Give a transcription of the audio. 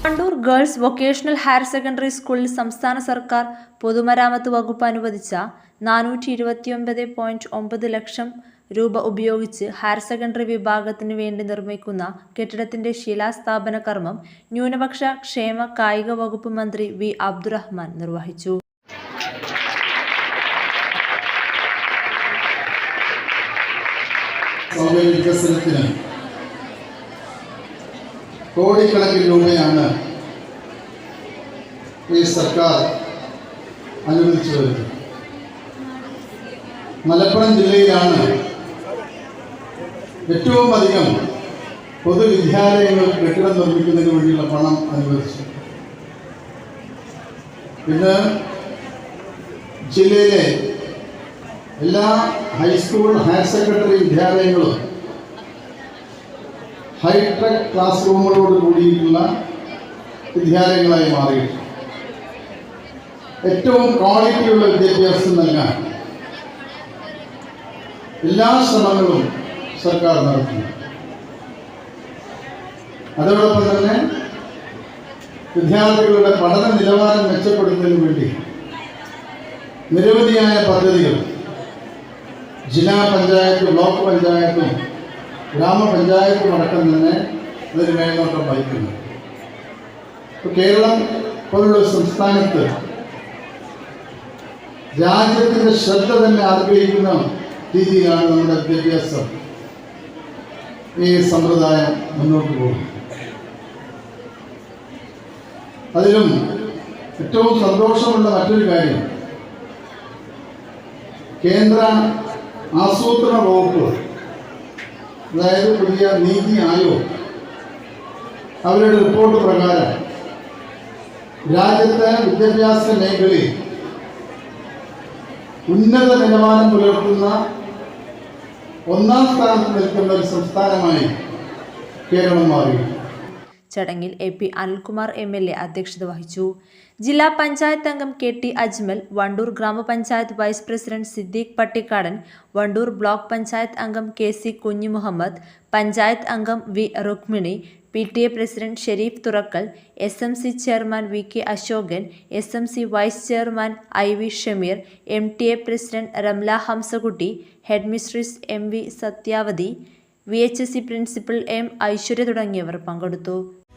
Wandoor girls vocational higher secondary സ്കൂളിൽ സംസ്ഥാന സർക്കാർ പൊതുമരാമത്ത് വകുപ്പ് അനുവദിച്ച നാനൂറ്റി ഇരുപത്തിയൊമ്പത് പോയിന്റ് ഒമ്പത് ലക്ഷം രൂപ ഉപയോഗിച്ച് ഹയർ സെക്കൻഡറി വിഭാഗത്തിന് വേണ്ടി നിർമ്മിക്കുന്ന കെട്ടിടത്തിന്റെ ശിലാസ്ഥാപന കർമ്മം ന്യൂനപക്ഷ ക്ഷേമ കായിക വകുപ്പ് മന്ത്രി വി അബ്ദുറഹ്മാൻ നിർവഹിച്ചു. സൗകര്യ വികസനത്തിന് കോടിക്കണക്കിന് രൂപയാണ് ഈ സർക്കാർ അനുവദിച്ചു വരുന്നത് മലപ്പുറം ജില്ലയിലാണ് ഏറ്റവും അധികം പൊതുവിദ്യാലയങ്ങൾ കെട്ടിടം നിർമ്മിക്കുന്നതിന് വേണ്ടിയുള്ള പണം അനുവദിച്ചു ഇന്ന് ജില്ലയിലെ എല്ലാ ഹൈസ്കൂൾ ഹയർ സെക്കൻഡറി വിദ്യാലയങ്ങളും ഹൈടെക് ക്ലാസ് റൂമുകളോട് കൂടിയിട്ടുള്ള വിദ്യാലയങ്ങളായി മാറിയിട്ടുണ്ട്. ഏറ്റവും ക്വാളിറ്റിയുള്ള വിദ്യാഭ്യാസം നൽകാൻ എല്ലാ ശ്രമങ്ങളും സർക്കാർ നടത്തുന്നു. അതോടൊപ്പം തന്നെ വിദ്യാർത്ഥികളുടെ പഠന നിലവാരം മെച്ചപ്പെടുത്തുന്നതിനു വേണ്ടി നിരവധിയായ പദ്ധതികൾ ജില്ലാ പഞ്ചായത്ത് ബ്ലോക്ക് പഞ്ചായത്തും ഗ്രാമപഞ്ചായത്തും അടക്കം തന്നെ ഇതൊരു മേൽനോട്ടം വഹിക്കുന്നു. ഇപ്പോൾ കേരളം പോലുള്ള സംസ്ഥാനത്ത് രാജ്യത്തിന്റെ ശ്രദ്ധ തന്നെ ആഗ്രഹിക്കുന്ന രീതിയിലാണ് നമ്മുടെ വിദ്യാഭ്യാസം. ഈ സമ്പ്രദായം മുന്നോട്ട് പോകുന്നത്. അതിലും ഏറ്റവും സന്തോഷമുള്ള മറ്റൊരു കാര്യം കേന്ദ്ര ആസൂത്രണ വകുപ്പ് അതായത് പുതിയ നീതി ആയോഗ് അവരുടെ റിപ്പോർട്ട് പ്രകാരം രാജ്യത്തെ വിദ്യാഭ്യാസ മേഖലയിൽ ഉന്നത നിലവാരം പുലർത്തുന്ന ഒന്നാം സ്ഥാനത്ത് നിൽക്കുന്ന ഒരു സംസ്ഥാനമായി കേരളം മാറി ചടങ്ങിൽ A P Anilkumar M L A അധ്യക്ഷത വഹിച്ചു. ജില്ലാ പഞ്ചായത്ത് അംഗം K T Ajmal Wandoor grama panchayat vice president Siddique Pattikkadan Wandoor block panchayat അംഗം കെ സി കുഞ്ഞുമുഹമ്മദ് പഞ്ചായത്ത് അംഗം V Rukmini P T A president Shareef Thurakkal S M C chairman V K Ashokan S M C vice chairman I V Shameer M T A president Ramla Hamsakutty head mistress M V Sathyavathi V H S C principal M Aishwarya തുടങ്ങിയവർ പങ്കെടുത്തു.